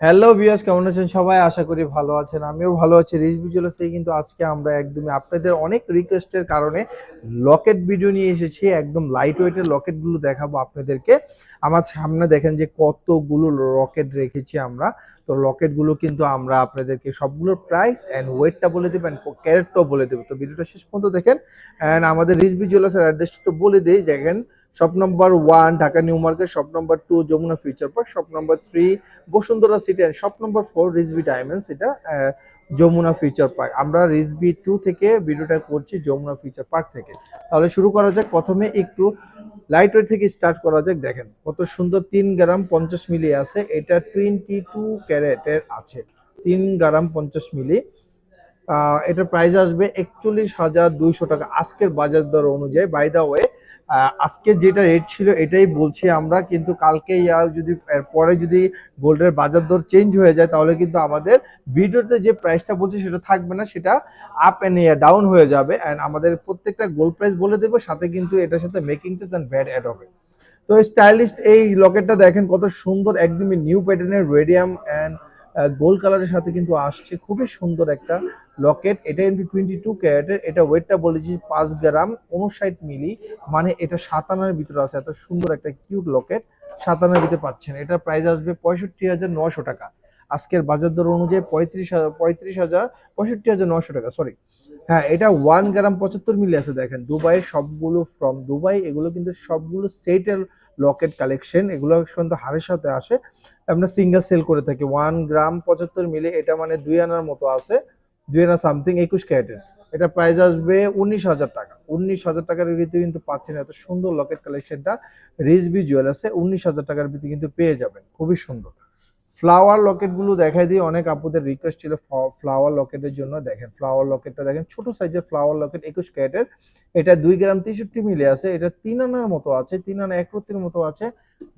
Hello viewers কেমন আছেন? সবাই আশা করি ভালো আছেন, আমিও ভালো আছি। রিচ ভিজুয়ালস কিন্তু আজকে আমরা একদমই আপনাদের অনেক রিকোয়েস্টের কারণে লকেট ভিডিও নিয়ে এসেছি। একদম লাইট ওয়েটের লকেটগুলো দেখাবো আপনাদেরকে। আমার সামনে দেখেন যে কতগুলো লকেট রেখেছি আমরা। তো লকেটগুলো কিন্তু আমরা আপনাদেরকে সবগুলোর প্রাইস অ্যান্ড ওয়েটটা বলে দেবো অ্যান্ড ক্যারেটটাও বলে দেবো। তো ভিডিওটা শেষ পর্যন্ত দেখেন। অ্যান্ড আমাদের রিচ ভিজুয়ালসের অ্যাড্রেসটা বলে দিই। দেখেন shop number one Dhaka new market shop number two Jamuna future park shop number three Bashundhara city and shop number four Rizvi diamonds এটা যমুনা ফিউচার পার্ক আমরা রিজবি টু থেকে ভিডিওটা করছি যমুনা ফিউচার পার্ক থেকে। তাহলে শুরু করা যাক। প্রথমে একটু লাইট ওয়েট থেকে স্টার্ট করা যাক। দেখেন, কত সুন্দর তিন গ্রাম পঞ্চাশ মিলি আছে। এটা টোয়েন্টি টু ক্যারেটের আছে। তিন গ্রাম পঞ্চাশ মিলি। এটার প্রাইস আসবে একচল্লিশ হাজার দুইশো টাকা। আজকের বাজার দর অনুযায়ী বাই দা ওয়ে আজকে যেটা রেট ছিল এটাই বলছি আমরা, কিন্তু কালকে ইয়ার যদি পরে যদি গোল্ডের বাজার দর চেঞ্জ হয়ে যায়, তাহলে কিন্তু আমাদের ভিডিওতে যে প্রাইসটা বলছি সেটা থাকবে না, সেটা আপ অ্যান্ড ডাউন হয়ে যাবে। অ্যান্ড আমাদের প্রত্যেকটা গোল্ড প্রাইস বলে দেবো, সাথে কিন্তু এটার সাথে making charge and VAT add হবে। তো স্টাইলিস্ট এই লকেটটা দেখেন কত সুন্দর, একদমই নিউ প্যাটার্নের রেডিয়াম অ্যান্ড গোল্ড কালারের সাথে কিন্তু আসছে খুবই সুন্দর একটা লকেট এটা কিন্তু টোয়েন্টি টু ক্যারেটের এটা ওয়েটটা বলেছি পাঁচ গ্রাম উনষাট মিলি মানে এটা সাতানার ভিতরে আছে। এত সুন্দর একটা কিউট লকেট সাতানার ভিতরে পাচ্ছেন। এটার প্রাইস আসবে পঁয়ষট্টি হাজার নশো টাকা। আজকের বাজার দর অনুযায়ী পঁয়ত্রিশ হাজার পঁয়ত্রিশ হাজার, পঁয়ষট্টি হাজার নশো টাকা সরি হ্যাঁ এটা ওয়ান গ্রাম পঁচাত্তর মিলি আছে, দেখেন। দুবাইয়ের সবগুলো ফ্রম দুবাই এগুলো কিন্তু সবগুলো সেটের লকেট কালেকশন, এগুলো কিন্তু হারের সাথে আসে। আমরা সিঙ্গেল সেল করে থাকি। ওয়ান গ্রাম পঁচাত্তর মিলে, এটা মানে দুই আনার মতো আছে। দুই আনা সামথিং, একুশ ক্যারেটের। এটা প্রাইস আসবে উনিশ হাজার টাকা। উনিশ হাজার টাকার ভিতরে কিন্তু পাচ্ছেন এত সুন্দর লকেট কালেকশনটা। রিজবি জুয়েলার্সে উনিশ হাজার টাকার ভিতরে কিন্তু পেয়ে যাবেন। খুবই সুন্দর। ফ্লাওয়ার লকেটগুলো দেখাই দিই অনেক আপুদের রিকোয়েস্ট ছিল ফ্লাওয়ার লকেটের জন্য। দেখেন ফ্লাওয়ার লকেটটা দেখেন, ছোট সাইজের ফ্লাওয়ার লকেট একুশ ক্যারেটের এটা দুই গ্রাম তেষট্টি মিলে আছে। এটা তিন আনার মতো আছে, তিন আনা একরত্তির মতো আছে।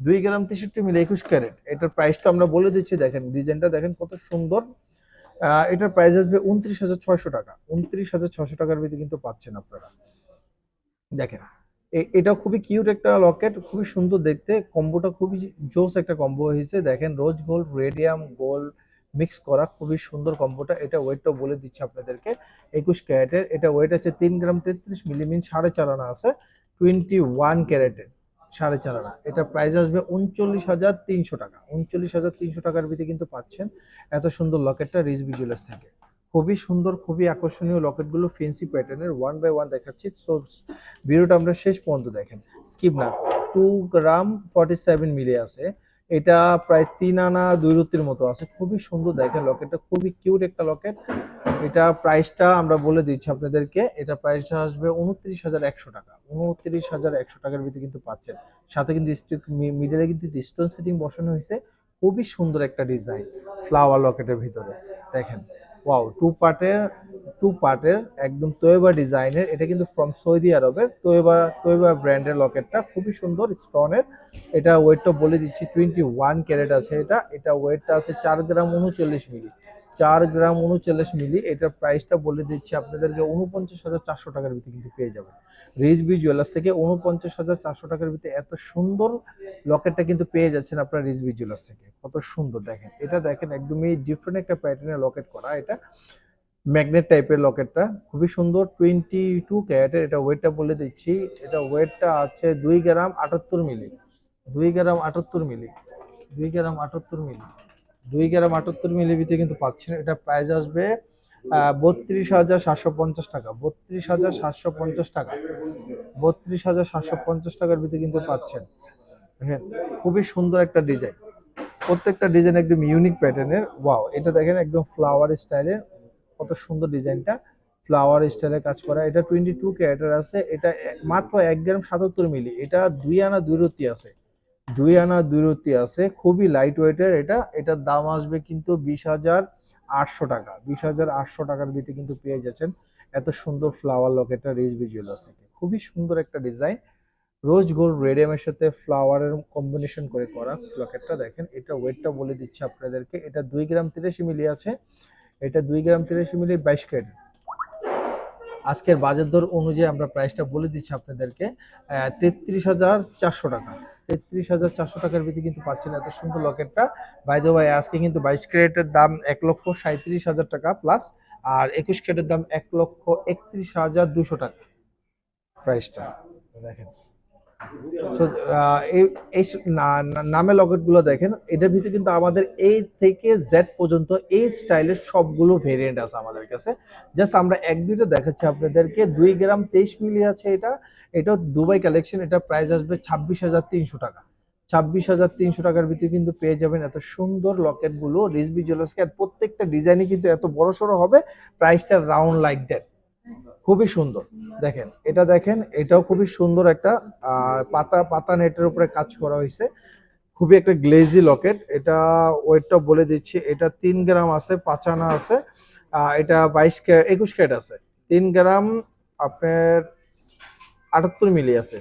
দুই গ্রাম তেষট্টি মিলে একুশ ক্যারেট। এটার প্রাইসটা আমরা বলে দিচ্ছি, দেখেন ডিজাইনটা দেখেন কত সুন্দর। এটার প্রাইস আসবে উনত্রিশ হাজার ছয়শো টাকা। উনত্রিশ হাজার ছয়শো টাকার ভিতরে কিন্তু পাচ্ছেন আপনারা। দেখেন। এটা খুবই কিউট একটা লকেট খুবই সুন্দর দেখতে। কম্বোটা খুবই জোস একটা কম্বো হয়েছে। দেখেন rose gold radium gold mix করা খুবই সুন্দর কম্বোটা এটা ওয়েটটা বলে দিচ্ছি আপনাদেরকে। একুশ ক্যারেটের, এটা ওয়েট আছে তিন গ্রাম তেত্রিশ মিলিমিন, সাড়ে চার আনা আছে। টোয়েন্টি ওয়ান ক্যারেটের, সাড়ে চার আনা। এটা প্রাইস আসবে উনচল্লিশ হাজার তিনশো টাকা। উনচল্লিশ হাজার তিনশো টাকার ভিতরে কিন্তু পাচ্ছেন। এত সুন্দর লকেটটা রিজবি জুয়েলার্স থেকে। খুবই সুন্দর, খুবই আকর্ষণীয় লকেটগুলো ফেন্সি প্যাটার্নের ওয়ান বাই ওয়ান দেখাচ্ছি। সো ভিডিওটা আমরা শেষ পর্যন্ত দেখেন। স্কিপ না টু গ্রাম ফর্টি সেভেন মিলে আছে। এটা প্রায় তিন আনা দুই রুতির মতো আছে। খুবই সুন্দর দেখেন লকেটটা, খুবই কিউট একটা লকেট। এটা প্রাইসটা আমরা বলে দিচ্ছি আপনাদেরকে, এটা প্রাইসটা আসবে উনত্রিশ হাজার একশো টাকা। উনত্রিশ হাজার একশো টাকার ভিতরে কিন্তু পাচ্ছেন। সাথে কিন্তু মিডলে কিন্তু স্টোন সেটিং বসানো হয়েছে। খুবই সুন্দর একটা ডিজাইন ফ্লাওয়ার লকেটের ভিতরে। দেখেন। ওয়াও টু পার্টের টু পার্টের একদম তোয়েবা ডিজাইনের এটা কিন্তু ফ্রম সৌদি আরবের তোয়েবা তোয়েবা ব্র্যান্ডের লকেটটা খুবই সুন্দর স্টোনের এটা ওয়েটটা বলে দিচ্ছি টোয়েন্টি ওয়ান ক্যারেট আছে এটা এটা ওয়েটটা আছে চার গ্রাম উনচল্লিশ মিলি চার গ্রাম উনচল্লিশ মিলি, এটার প্রাইসটা বলে দিচ্ছি আপনাদেরকে উনপঞ্চাশ হাজার চারশো টাকার ভিতরে কিন্তু পেয়ে যাবেন। রিজবি জুয়েলার্স থেকে উনপঞ্চাশ হাজার চারশো টাকার ভিতরে এত সুন্দর লকেটটা কিন্তু পেয়ে যাচ্ছেন আপনার রিজবি জুয়েলার্স থেকে। কত সুন্দর দেখেন। এটা দেখেন একদমই ডিফারেন্ট একটা প্যাটার্নের লকেট করা। এটা ম্যাগনেট টাইপের লকেটটা খুবই সুন্দর টোয়েন্টি টু ক্যারেটের এটা ওয়েটটা বলে দিচ্ছি। এটা ওয়েটটা আছে দুই গ্রাম আটাত্তর মিলি। দুই গ্রাম আটাত্তর মিলি। দুই গ্রাম আটাত্তর মিলি। দুই গ্রাম আটাত্তর মিলি ভিতরে কিন্তু পাচ্ছেন। এটা প্রাইস আসবে বত্রিশ হাজার সাতশো পঞ্চাশ টাকা। বত্রিশ হাজার সাতশো পঞ্চাশ টাকা। বত্রিশ হাজার সাতশো পঞ্চাশ টাকার ভিতরে কিন্তু পাচ্ছেন। দেখেন, খুবই সুন্দর একটা ডিজাইন প্রত্যেকটা ডিজাইন একদম ইউনিক প্যাটার্নের ওয়াও এটা দেখেন একদম ফ্লাওয়ার স্টাইলের কত সুন্দর ডিজাইনটা ফ্লাওয়ার স্টাইলে কাজ করা। এটা টোয়েন্টি টু ক্যারেটার আছে। এটা মাত্র এক গ্রাম সাতাত্তর মিলি। এটা দুই আনা দুই রত্তি আছে। দুই আনা দুই রত্তি আছে, খুবই লাইট ওয়েটের এটা, এটার দাম আসবে কিন্তু বিশ হাজার আটশো টাকা। বিশ হাজার আটশো টাকার ভিতরে কিন্তু পেয়ে যাচ্ছেন এত সুন্দর ফ্লাওয়ার লকেটটা রিজবি জুয়েলার্স থেকে। খুবই সুন্দর একটা ডিজাইন রোজ গোল্ড রেডিয়ামের সাথে ফ্লাওয়ারের কম্বিনেশন করে করা লকেটটা দেখেন, এটা ওয়েটটা বলে দিচ্ছি আপনাদেরকে। এটা দুই গ্রাম তিরাশি মিলি আছে, এটা দুই গ্রাম তিরাশি মিলি বাইশ ক্যারেট। আজকের বাজার দর অনুযায়ী আমরা প্রাইসটা বলে দিচ্ছি আপনাদেরকে। তেত্রিশ হাজার চারশো টাকা। তেত্রিশ হাজার চারশো টাকার ভিতরে কিন্তু পাচ্ছেন এত সুন্দর লকেটটা। বাইদ ভাই আজকে কিন্তু বাইশ ক্যারেটের দাম এক লক্ষ সাঁত্রিশ হাজার টাকা প্লাস আর একুশ ক্যারেটের দাম এক লক্ষ একত্রিশ হাজার দুশো টাকা। প্রাইসটা দেখেন। এই নামে লকেটগুলো দেখেন, এটার ভিতরে কিন্তু আমাদের এই থেকে জেড পর্যন্ত এই স্টাইলের সবগুলো ভেরিয়েন্ট আছে আমাদের কাছে। জাস্ট আমরা এক, দুইটা দেখাচ্ছি আপনাদেরকে। দুই গ্রাম তেইশ মিলি আছে এটা। এটা দুবাই কালেকশন এটা প্রাইস আসবে ছাব্বিশ হাজার তিনশো টাকা। ছাব্বিশ হাজার তিনশো টাকার ভিতরে কিন্তু পেয়ে যাবেন এত সুন্দর লকেটগুলো রিসবি জুয়েলার্সকে আর প্রত্যেকটা ডিজাইনই কিন্তু এত বড় সড়ো হবে প্রাইসটা রাউন্ড লাইক দ্যাট খুবই সুন্দর। দেখেন, এটা দেখেন, এটাও খুবই সুন্দর একটা পাতা পাতা নেটের উপরে কাজ করা হয়েছে। খুবই একটা গ্লেজি লকেট। এটা ওয়েটটা বলে দিচ্ছি, এটা তিন গ্রাম আছে পাঁচানা আছে এটা বাইশ একুশ ক্যারেট আছে। তিন গ্রাম আপনার আটাত্তর মিলি আছে।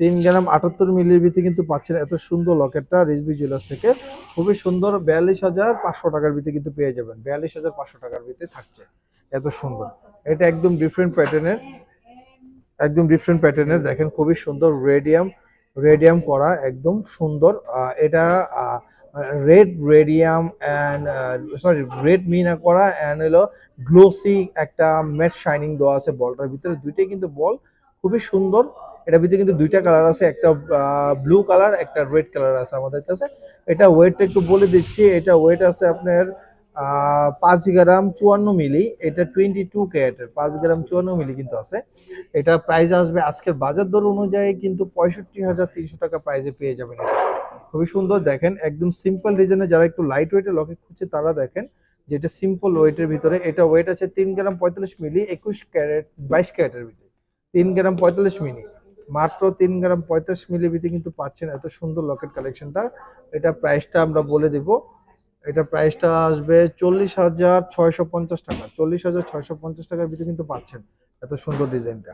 তিন গ্রাম আটাত্তর মিলির ভিতরে কিন্তু পাচ্ছেন এত সুন্দর লকেটটা রিজবি জুয়েলার্স থেকে। খুবই সুন্দর, বিয়াল্লিশ হাজার পাঁচশো টাকার ভিতরে কিন্তু পেয়ে যাবেন। বিয়াল্লিশ হাজার পাঁচশো টাকার ভিতরে থাকছে। এত সুন্দর। এটা একদম ডিফারেন্ট প্যাটার্নের একদম ডিফারেন্ট প্যাটার্নের দেখেন খুবই সুন্দর রেডিয়াম রেডিয়াম করা, একদম সুন্দর। এটা red radium and sorry red Mina করা অ্যান্ড হলো গ্লোসি একটা ম্যাট শাইনিং দেওয়া আছে বলটার ভিতরে। দুইটাই কিন্তু বল খুবই সুন্দর। এটার ভিতরে কিন্তু দুইটা কালার আছে, একটা ব্লু কালার একটা রেড কালার আছে আমাদের কাছে। এটা ওয়েটটা একটু বলে দিচ্ছি। এটা ওয়েট আছে আপনার পাঁচ গ্রাম চুয়ান্ন মিলি, এটা টোয়েন্টি টু ক্যারেটের পাঁচ গ্রাম চুয়ান্ন মিলি কিন্তু আছে। এটা প্রাইস আসবে আজকের বাজার দর অনুযায়ী কিন্তু পঁয়ষট্টি হাজার তিনশো টাকা প্রাইসে পেয়ে যাবেন খুবই সুন্দর দেখেন, একদম সিম্পল ডিজাইনে যারা একটু লাইট ওয়েটের লকেট খুঁজছে তারা দেখেন যেটা সিম্পল ওয়েটের ভিতরে, এটা ওয়েট আছে তিন গ্রাম পঁয়তাল্লিশ মিলি, একুশ ক্যারেট, বাইশ ক্যারেটের ভিতরে। তিন গ্রাম পঁয়তাল্লিশ মিলি, মাত্র তিন গ্রাম পঁয়তাল্লিশ মিলি ভিতরে কিন্তু পাচ্ছেন এত সুন্দর লকেট কালেকশনটা এটা প্রাইসটা আমরা বলে দিব এটা প্রাইসটা আসবে চল্লিশ হাজার ছয়শো পঞ্চাশ টাকা। চল্লিশ হাজার ছয়শো পঞ্চাশ টাকার ভিতরে কিন্তু পাচ্ছেন এত সুন্দর ডিজাইনটা।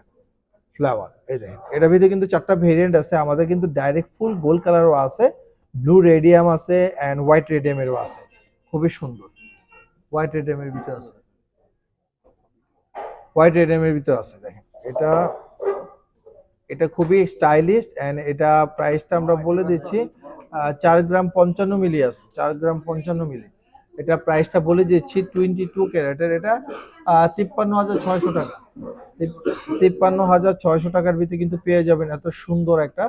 ফ্লাওয়ার এই দেখেন। এটার ভিতরে কিন্তু চারটা ভেরিয়েন্ট আছে। আমাদের কিন্তু ডাইরেক্ট ফুল গোল্ড কালারও আছে ব্লু রেডিয়াম আছে অ্যান্ড হোয়াইট রেডিয়ামেরও আছে। খুবই সুন্দর। হোয়াইট রেডিয়ামের ভিতরে আছে। হোয়াইট রেডিয়ামের ভিতরে আছে, দেখেন। এটা এটা খুবই স্টাইলিশ অ্যান্ড এটা প্রাইসটা আমরা বলে দিচ্ছি চার গ্রাম পঞ্চান্ন মিলি আছে, চার গ্রাম পঞ্চান্ন মিলি। এটা প্রাইসটা বলে দিচ্ছি টোয়েন্টি টু ক্যারেটের। এটা তিপ্পান্ন হাজার ছয়শো টাকা। তিপ্পান্ন হাজার ছয়শো টাকার ভিতরে কিন্তু পেয়ে যাবেন এত সুন্দর একটা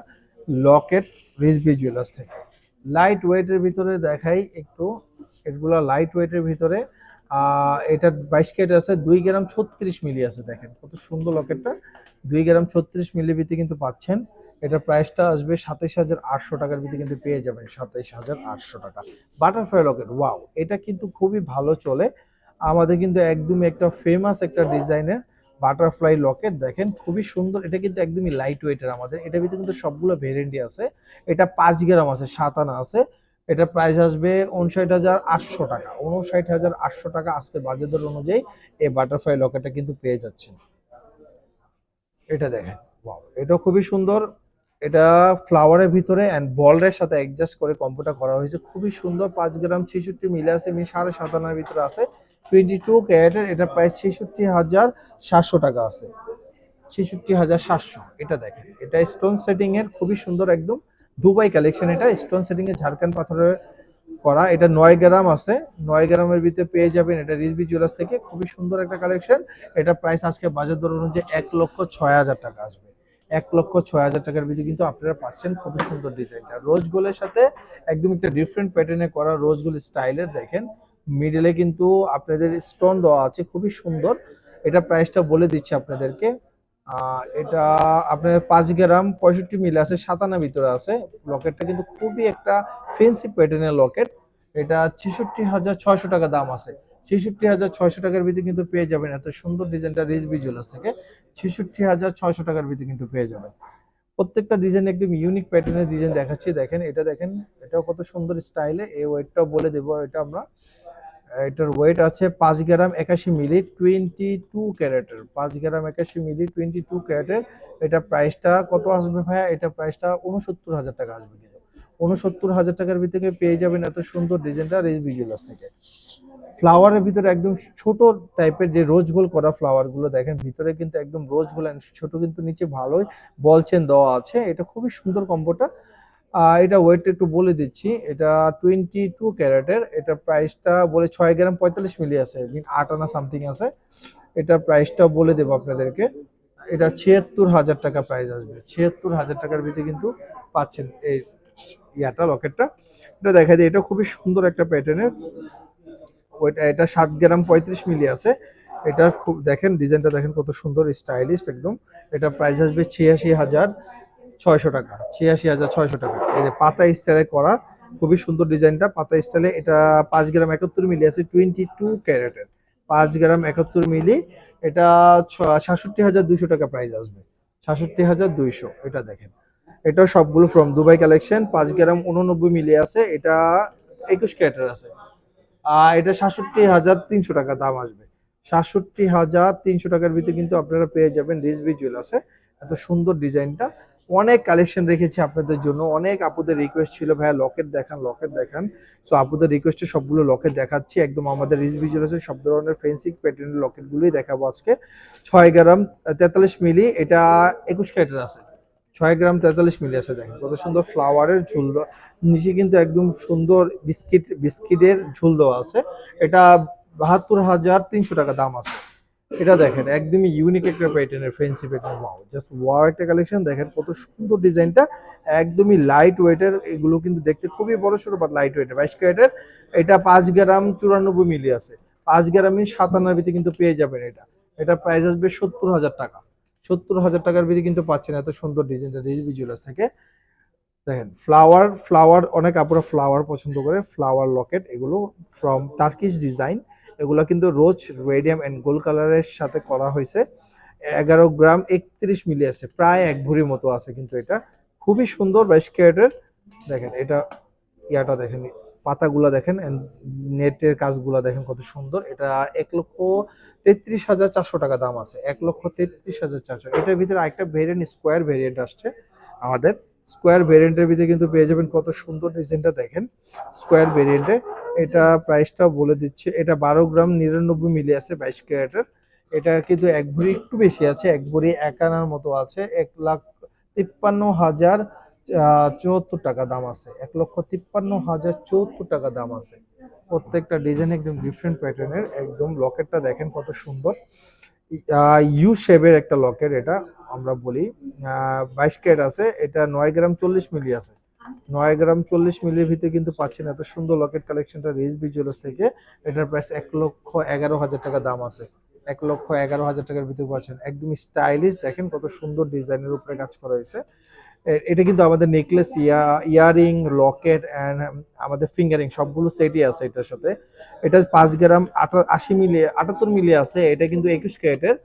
লকেট রিসবি জুয়েলার্স থেকে। লাইট ওয়েটের ভিতরে দেখাই একটু, এগুলো লাইট ওয়েটের ভিতরে এটা বাইশ ক্যারেট আছে, দুই গ্রাম ছত্রিশ মিলি আছে, দেখেন। কত সুন্দর লকেটটা। দুই গ্রাম ছত্রিশ মিলি ভিতরে কিন্তু পাচ্ছেন। এটা প্রাইসটা আসবে সাতাইশ হাজার আটশো টাকার ভিতরে কিন্তু পেয়ে যাবেন সাতাইশ হাজার আটশো টাকা। বাটারফ্লাই লকেট ওয়াও এটা কিন্তু খুবই ভালো চলে। আমাদের কিন্তু একদমই একটা ফেমাস একটা ডিজাইনের বাটারফ্লাই লকেট দেখেন, খুবই সুন্দর। এটা কিন্তু একদমই লাইট ওয়েটের আমাদের। এটার ভিতরে কিন্তু সবগুলো ভেরিয়েন্টই আছে। এটা পাঁচ গ্রাম আছে, সাত আনা আছে। এটা প্রাইস আসবে উনষাট হাজার আটশো টাকা। উনষাট হাজার আটশো টাকা আজকের বাজার দর অনুযায়ী এই বাটারফ্লাই লকেটটা কিন্তু পেয়ে যাচ্ছেন। এটা দেখেন এটা খুবই সুন্দর। এটা ফ্লাওয়ারের ভিতরে অ্যান্ড বলের সাথে অ্যাডজাস্ট করে কম্পোটা করা হয়েছে। খুবই সুন্দর, পাঁচ গ্রাম ছেষট্টি মিলে আছে এমনি সাড়ে সাতান্নর ভিতরে আছে। টোয়েন্টি টু ক্যারেটের এটা প্রায় ছেষট্টি হাজার সাতশো টাকা আছে। ছেষট্টি হাজার সাতশো, এটা দেখেন। এটা স্টোন সেটিং এর, খুবই সুন্দর একদম। দুবাই কালেকশন এটা স্টোন সেটিং এর ঝাড়খান্ড পাথরের করা। এটা নয় গ্রাম আছে, নয় গ্রামের ভিতরে পেয়ে যাবেন এটা রিসবি জুয়েলার্স থেকে। খুবই সুন্দর একটা কালেকশন এটা প্রাইস আজকে বাজার দর অনুযায়ী এক লক্ষ ছয় হাজার টাকা আসবে। এক লক্ষ ছয় হাজার টাকার ভিতরে কিন্তু আপনারা পাচ্ছেন খুবই সুন্দর ডিজাইনটা রোজ গোলের সাথে একদম একটা ডিফারেন্ট প্যাটার্নে করা রোজ গোল স্টাইলের দেখেন। মিডলে কিন্তু আপনাদের স্টোন দেওয়া আছে, খুবই সুন্দর। এটা প্রাইসটা বলে দিচ্ছি আপনাদেরকে। এটা আপনার পাঁচ গ্রাম পঁয়ষট্টি মিল আছে, সাতানা ভিতরে আছে। লকেটটা কিন্তু খুবই একটা ফেন্সি প্যাটার্নের লকেট এটা ছেষট্টি হাজার ছয়শো টাকা দাম আছে। ছেষট্টি হাজার ছয়শো টাকার ভিতরে কিন্তু পেয়ে যাবেন। এত সুন্দর ডিজাইনটা রিজবি জুয়েলার্স থেকে। ছেষট্টি হাজার ছয়শো টাকার ভিতরে কিন্তু পেয়ে যাবেন। প্রত্যেকটা ডিজাইন একদম ইউনিক প্যাটার্নের ডিজাইন দেখাচ্ছি। দেখেন, এটা দেখেন, এটাও কত সুন্দর স্টাইলে এই ওয়েটটাও বলে দেবো, এটা আমরা, এটার ওয়েট আছে পাঁচ গ্রাম একাশি মিলি টোয়েন্টি টু ক্যারেটের পাঁচ গ্রাম একাশি মিলি টোয়েন্টি টু ক্যারেটের এটা প্রাইসটা কত আসবে ভাইয়া? এটা প্রাইসটা উনসত্তর হাজার টাকা আসবে কিন্তু। উনসত্তর হাজার টাকার ভিতরে পেয়ে যাবেন এত সুন্দর ডিজাইনটা রেজ ভিজুয়ালাস থেকে। ফ্লাওয়ারের ভিতরে একদম ছোট টাইপের যে রোজ গোল করা ফ্লাওয়ারগুলো দেখেন, ভিতরে কিন্তু একদম রোজ গোল ছোট কিন্তু নিচে ভালোই বল চেন দেওয়া আছে। এটা খুবই সুন্দর কম্বোটা এটা ওয়েট একটু বলে দিচ্ছি। এটা টোয়েন্টি টু ক্যারেটের। এটা প্রাইসটা বলে ছয় গ্রাম পঁয়তাল্লিশ মিলি আছে। আট আনা সামথিং আছে। এটার প্রাইসটা বলে দেবো আপনাদেরকে। এটা ছিয়াত্তর হাজার টাকা প্রাইস আসবে। ছিয়াত্তর হাজার টাকার ভিতরে কিন্তু পাচ্ছেন এই ইয়াটা, লকেটটা। এটা দেখা যায়, এটা খুবই সুন্দর একটা প্যাটার্নের ওইটা, এটা সাত গ্রাম পঁয়ত্রিশ মিলি আছে। এটা খুব, দেখেন, ডিজাইনটা দেখেন কত সুন্দর, স্টাইলিশ একদম। এটা প্রাইস আসবে ছিয়াশি হাজার ছয়শো টাকা, ছিয়াশি হাজার ছয়শো টাকা। এই যে পাতা স্টাইলে করা, খুবই সুন্দর ডিজাইনটা। পাতা স্টাইলে এটা পাঁচ গ্রাম একাত্তর মিলি আছে টোয়েন্টি টু ক্যারেটের। পাঁচ গ্রাম একাত্তর মিলি, এটা সাতষট্টি হাজার দুইশো টাকা প্রাইস আসবে। সাতষট্টি হাজার দুইশো, এটা দেখেন। এটা সবগুলো ফ্রম দুবাই কালেকশন পাঁচ গ্রাম উননব্বই মিলি আছে, এটা একুশ ক্যারেটের আছে। এটা সাতষট্টি হাজার তিনশো টাকা দাম আসবে। সাতষট্টি হাজার তিনশো টাকার ভিতরে কিন্তু আপনারা পেয়ে যাবেন রিজবি জুয়েলার্সে। এত সুন্দর ডিজাইনটা। অনেক কালেকশন রেখেছি আপনাদের জন্য। অনেক আপুদের রিকোয়েস্ট ছিল, ভাইয়া লকেট দেখান লকেট দেখান। সো আপুদের রিকোয়েস্টে সবগুলো লকেট দেখাচ্ছি। একদম আমাদের রিজবি জুয়েলার্সের সব ধরনের ফেন্সিং প্যাটার্নের লকেটগুলোই দেখাবো আজকে। ছয় গ্রাম তেতাল্লিশ মিলি, এটা একুশ ক্যারেটের আছে। ছয় গ্রাম তেতাল্লিশ মিলি আছে দেখেন। কত সুন্দর ফ্লাওয়ারের ঝুল নিচে কিন্তু একদম সুন্দর বিস্কিট, বিস্কিটের ঝুল দেওয়া আছে। এটা বাহাত্তর হাজার তিনশো টাকা দাম আছে। এটা দেখেন, একদমই ইউনিক একটা প্যাটার্নের fancy pattern wow just wow একটা কালেকশন দেখেন কত সুন্দর ডিজাইনটা। একদমই লাইট ওয়েটের এগুলো কিন্তু দেখতে খুবই বড় সড়ো বাট লাইট ওয়েটের বাইশ ক্যারেটের এটা পাঁচ গ্রাম চুরানব্বই মিলি আছে পাঁচ গ্রামই সাতান্নর ভিতরে কিন্তু পেয়ে যাবেন এটা। এটা প্রাইস আসবে সত্তর হাজার টাকা। সত্তর হাজার টাকার ভিতরে কিন্তু পাচ্ছেন এত সুন্দর ডিজাইনটা রিজবি জুয়েলার্স থেকে। দেখেন ফ্লাওয়ার ফ্লাওয়ার অনেক আপুরা ফ্লাওয়ার পছন্দ করে ফ্লাওয়ার লকেট এগুলো ফ্রম টার্কিশ ডিজাইন এগুলো কিন্তু রোজ রেডিয়াম এন্ড গোল্ড কালারের সাথে করা হয়েছে। এগারো গ্রাম একত্রিশ মিলি আছে, প্রায় এক ভরির মতো আছে কিন্তু এটা। খুবই সুন্দর বাইশ ক্যারেটের দেখেন, এটা ইয়াটা দেখেন, পাতাগুলা দেখেন নেটের কাজগুলা দেখেন কত সুন্দর। এটা এক লক্ষ তেত্রিশ হাজার চারশো টাকা দাম আছে, এক লক্ষ তেত্রিশ হাজার চারশো। এটার ভিতরে আরেকটা ভেরিয়েন্ট স্কোয়ার ভেরিয়েন্ট আসছে আমাদের। স্কোয়ার ভেরিয়েন্টের ভিতরে কিন্তু পেয়ে যাবেন কত সুন্দর ডিজাইনটা দেখেন স্কোয়ার ভেরিয়েন্টে এটা প্রাইসটা বলে দিচ্ছে, এটা বারো গ্রাম নিরানব্বই মিলি আছে বাইশ ক্যারেটের। এটা কিন্তু এক ভরি একটু বেশি আছে, এক ভরি এক আনার মতো আছে, এক লাখ তিপ্পান্ন হাজার চুয়াত্তর টাকা দাম আছে। এক লক্ষ তিপ্পান্ন হাজার চুয়াত্তর টাকা দাম আছে। প্রত্যেকটা ডিজাইন একদম ডিফারেন্ট প্যাটার্নের একদম লকেটটা দেখেন কত সুন্দর। ইউ শেপের একটা লকেট এটা আমরা বলি। বাইশ ক্যারেট আছে। এটা নয় গ্রাম চল্লিশ মিলি আছে। নয় গ্রাম চল্লিশ মিলির ভিতরে কিন্তু পাচ্ছেন এত সুন্দর লকেট কালেকশনটা রেস বিজুয়ালার্স থেকে। এটার প্রাইস এক লক্ষ এগারো হাজার টাকা দাম আছে। এক লক্ষ এগারো হাজার টাকার ভিতরে পাচ্ছেন। একদম স্টাইলিশ দেখেন কত সুন্দর ডিজাইনের উপরে কাজ করা হয়েছে। এটা কিন্তু আমাদের নেকলেস ইয়া ইয়ারিং লকেট অ্যান্ড আমাদের ফিঙ্গারিং সবগুলো সেটই আছে এটার সাথে। এটা পাঁচ গ্রাম আশি মিলি, আটাত্তর মিলি আছে, এটা কিন্তু একুশ ক্যারেটের।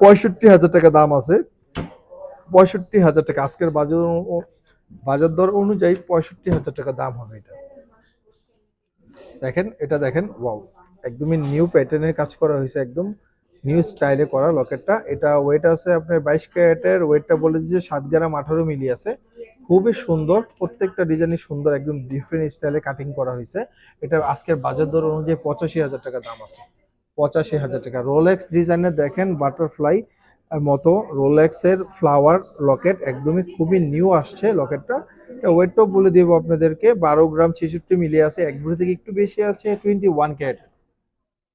পঁয়ষট্টি হাজার টাকা দাম আছে। পঁয়ষট্টি হাজার টাকা, আজকের বাজার বাজার দর অনুযায়ী পঁয়ষট্টি হাজার টাকা দাম হবে এটা। দেখেন এটা দেখেন ওয়াও একদমই নিউ প্যাটার্নের কাজ করা হয়েছে একদম। নিউ স্টাইলে করা লকেটটা এটা ওয়েট আছে আপনার বাইশ ক্যারেটের। ওয়েটটা বলে দিচ্ছে সাত গ্রাম আঠারো মিলি আছে। খুবই সুন্দর। প্রত্যেকটা ডিজাইনই সুন্দর। একদম ডিফারেন্ট স্টাইলে কাটিং করা হয়েছে। এটা আজকের বাজার দর অনুযায়ী পঁচাশি হাজার টাকা দাম আছে। পঁচাশি হাজার টাকা। রোলেক্স ডিজাইনের দেখেন বাটারফ্লাই মতো। রোলেক্স এর ফ্লাওয়ার লকেট একদমই খুবই নিউ আসছে লকেটটা ওয়েটটাও বলে দিব আপনাদেরকে। বারো গ্রাম ছেষট্টি মিলি আছে। এক ভরি থেকে একটু বেশি আছে। টোয়েন্টি ওয়ান ক্যারেট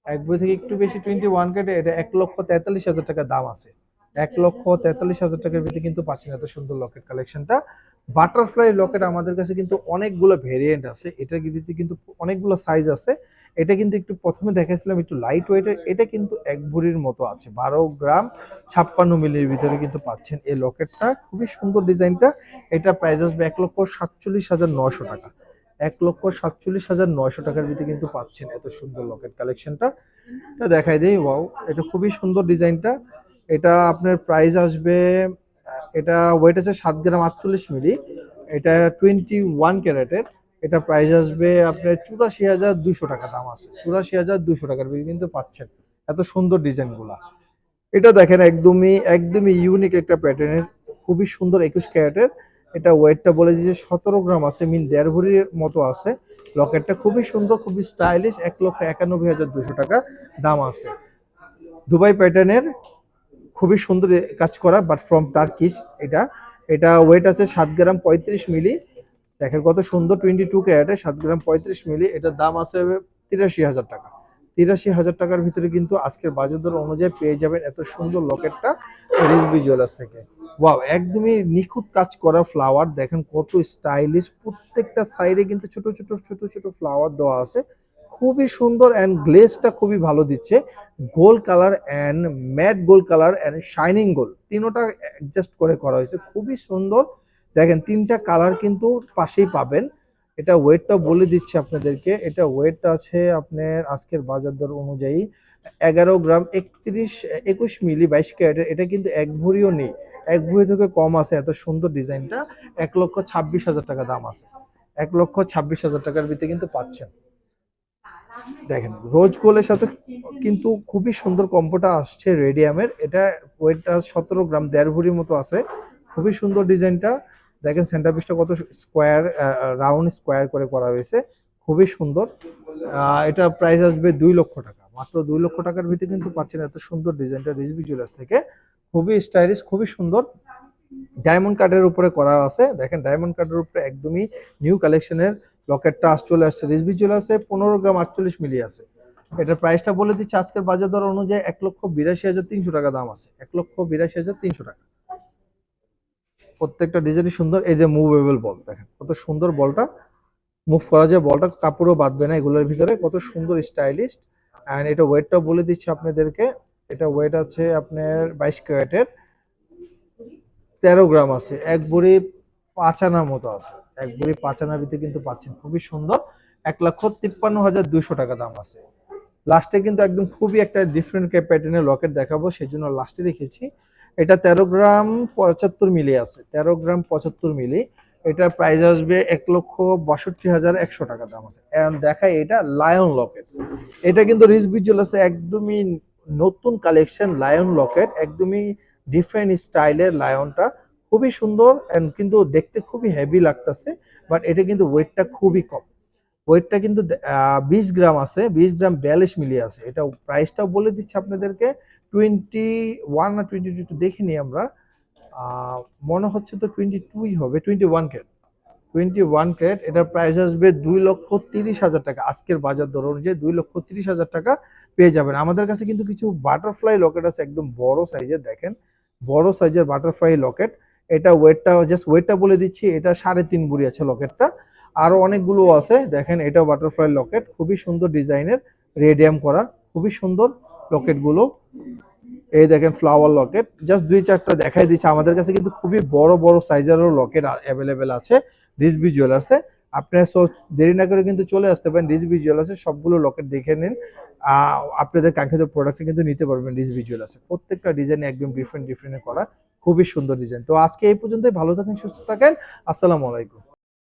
এক বই থেকে একটু বেশি টোয়েন্টি ওয়ান কেটে এটা এক লক্ষ তেতাল্লিশ হাজার টাকা দাম আছে। এক লক্ষ তেতাল্লিশ হাজার টাকার ভিতরে কিন্তু পাচ্ছেন এত সুন্দর লকেট কালেকশনটা বাটারফ্লাই লকেট আমাদের কাছে কিন্তু অনেকগুলো ভেরিয়েন্ট আছে। এটার ভিতরে কিন্তু অনেকগুলো সাইজ আছে। এটা কিন্তু একটু প্রথমে দেখাইছিলাম একটু লাইট ওয়েটের এটা কিন্তু এক ভরির মতো আছে। বারো গ্রাম ছাপ্পান্ন মিলির ভিতরে কিন্তু পাচ্ছেন এই লকেটটা খুবই সুন্দর ডিজাইনটা এটা প্রাইস আসবে এক লক্ষ সাতচল্লিশ হাজার নশো টাকা। এক লক্ষ সাতচল্লিশ হাজার নয়শো টাকার ভিতরে কিন্তু পাচ্ছেন এত সুন্দর লকেট কালেকশনটা। এটা দেখাই দেই, ওয়াও, এটা খুবই সুন্দর ডিজাইনটা। এটা আপনার প্রাইস আসবে এটা ওয়েট আছে সাত গ্রাম আটচল্লিশ মিলি, এটা টোয়েন্টি ওয়ান ক্যারেটের। এটা প্রাইস আসবে আপনার চুরাশি হাজার দুশো টাকা দাম আছে, চুরাশি হাজার দুশো টাকার ভিতরে কিন্তু পাচ্ছেন এত সুন্দর ডিজাইনগুলা। এটা দেখেন একদমই একদমই ইউনিক একটা প্যাটার্নের খুবই সুন্দর একুশ ক্যারেটের। এটা ওয়েটটা বলে দিয়েছে সতেরো গ্রাম আছে মিন দেড় ভরির মতো আছে। লকেটটা খুবই সুন্দর, খুবই স্টাইলিশ এক লক্ষ একানব্বই হাজার দুশো টাকা দাম আছে। দুবাই প্যাটার্নের খুবই সুন্দর কাজ করা বাট ফ্রম টার্কিশ এটা। এটা ওয়েট আছে সাত গ্রাম পঁয়ত্রিশ মিলি। দেখেন কত সুন্দর টোয়েন্টি টু ক্যারেটে সাত গ্রাম পঁয়ত্রিশ মিলি। এটার দাম আছে তিরাশি হাজার টাকা। তিরাশি হাজার টাকার ভিতরে কিন্তু আজকের বাজার দর অনুযায়ী পেয়ে যাবেন এত সুন্দর লকেটটা। রিজবি জুয়েলার্স থেকে। ওয়াও একদমই নিখুঁত কাজ করা ফ্লাওয়ার দেখেন কত স্টাইলিশ প্রত্যেকটা সাইডে কিন্তু ছোট ছোট ছোট ছোট ফ্লাওয়ার দেওয়া আছে। খুবই সুন্দর অ্যান্ড গ্লেজটা খুবই ভালো দিচ্ছে। Gold colour and matte gold colour and shining gold তিনোটা অ্যাডজাস্ট করে করা হয়েছে। খুবই সুন্দর। দেখেন, তিনটা কালার কিন্তু পাশেই পাবেন। এটা ওয়েটটা বলে দিচ্ছে আপনাদেরকে। এটা ওয়েটটা আছে আপনার আজকের বাজার দর অনুযায়ী এগারো গ্রাম একত্রিশ, একুশ মিলি বাইশ ক্যারেটের এটা কিন্তু এক ভরিও নেই। এক ভরি থেকে কম আছে, এত সুন্দর ডিজাইনটা। এক লক্ষ ছাব্বিশ হাজার টাকা দাম আছে। এক লক্ষ ছাব্বিশ হাজার টাকার ভিতরে কিন্তু পাচ্ছেন। দেখেন, রোজ গোলের সাথে কিন্তু খুবই সুন্দর কম্বোটা আসছে রেডিয়ামের। এটা ওয়েটটা সতেরো গ্রাম, দেড় ভরির মতো আছে। খুবই সুন্দর ডিজাইনটা। দেখেন সেন্টার পিসটা কত স্কোয়ার রাউন্ড স্কোয়ার করে করা হয়েছে। খুবই সুন্দর। এটা প্রাইস আসবে দুই লক্ষ টাকা। মাত্র দুই লক্ষ টাকার ভিতরে কিন্তু পাচ্ছেন এত সুন্দর ডিজাইনটা রিজবি জুয়েলার্স থেকে। খুবই স্টাইলিশ খুবই সুন্দর। ডায়মন্ড কার্ডের উপরে করা আছে। দেখেন ডায়মন্ড কার্ডের উপরে একদমই নিউ কালেকশনের লকেটটা আস চলে আসছে। রিজবি জুয়েলার্সে পনেরো গ্রাম আটচল্লিশ মিলি আছে। এটার প্রাইসটা বলে দিচ্ছি, আজকের বাজার দর অনুযায়ী এক লক্ষ বিরাশি হাজার তিনশো টাকা দাম আছে। এক লক্ষ বিরাশি হাজার তিনশো টাকা। প্রত্যেকটা ডিজাইনই সুন্দর। এই যে মুভেবল বল দেখেন, কত সুন্দর বলটা মুভ করা যায় বলটা কাপড়ও বাঁধবে না এগুলোর ভিতরে। কত সুন্দর স্টাইলিশ অ্যান্ড এটা ওয়েটটাও বলে দিচ্ছি আপনাদেরকে। এটা ওয়েট আছে আপনার বাইশ ক্যারেটের। তেরো গ্রাম আছে। এক বুড়ি পাঁচ আনার মতো আছে। এক বুড়ি পাঁচ আনার ভিতরে কিন্তু পাচ্ছেন। খুবই সুন্দর। এক লক্ষ তিপ্পান্ন হাজার দুশো টাকা দাম আছে। লাস্টে কিন্তু একদম খুবই একটা ডিফারেন্ট প্যাটার্নের লকেট দেখাবো। সেই জন্য লাস্টে রেখেছি। এটা তেরো গ্রাম পঁচাত্তর মিলি আছে। তেরো গ্রাম পঁচাত্তর মিলি এটার প্রাইস আসবে এক লক্ষ বাষট্টি হাজার একশো টাকা দাম আছে। এখন দেখাই এটা লায়ন লকেট এটা কিন্তু রিচ আছে, একদমই নতুন কালেকশন লায়ন লকেট একদমই ডিফারেন্ট স্টাইলের লায়নটা খুবই সুন্দর অ্যান্ড কিন্তু দেখতে খুবই হেভি লাগতেছে বাট এটা কিন্তু ওয়েটটা খুবই কম। ওয়েটটা কিন্তু বিশ গ্রাম আছে, বিশ গ্রাম বিয়াল্লিশ মিলি আছে। এটা প্রাইসটাও বলে দিচ্ছি আপনাদেরকে টোয়েন্টি ওয়ান না টোয়েন্টি টু দেখিনি আমরা। মনে হচ্ছে তো টোয়েন্টি টুই হবে twenty one carat twenty one carat এটার প্রাইস আসবে দুই লক্ষ তিরিশ হাজার টাকা। আজকের বাজার দর অনুযায়ী দুই লক্ষ তিরিশ হাজার টাকা পেয়ে যাবেন। আমাদের কাছে কিন্তু কিছু বাটারফ্লাই লকেট আছে, একদম বড় সাইজের দেখেন। বড় সাইজের বাটারফ্লাই লকেট এটা ওয়েটটা জাস্ট ওয়েটটা বলে দিচ্ছি, এটা সাড়ে তিন বুড়ি আছে লকেটটা আরও অনেকগুলো আছে, দেখেন, এটাও বাটারফ্লাই লকেট খুবই সুন্দর ডিজাইনের রেডিয়াম করা। খুবই সুন্দর লকেটগুলো এই দেখেন ফ্লাওয়ার লকেট জাস্ট দুই চারটা দেখাই দিচ্ছে। আমাদের কাছে কিন্তু খুবই বড় বড় সাইজেরও লকেট অ্যাভেলেবেল আছে রিজবি জুয়েলার্সে আপনার সো দেরি না করে কিন্তু চলে আসতে পারেন রিজবি জুয়েলার্সে সবগুলো লকেট দেখে নিন। আপনাদের কাঙ্ক্ষিত প্রোডাক্ট কিন্তু নিতে পারবেন রিজবি জুয়েলার্সে প্রত্যেকটা ডিজাইন একদম ডিফারেন্ট ডিফারেন্ট করা। খুবই সুন্দর ডিজাইন তো আজকে এই পর্যন্তই। ভালো থাকেন, সুস্থ থাকেন। আসসালামু আলাইকুম।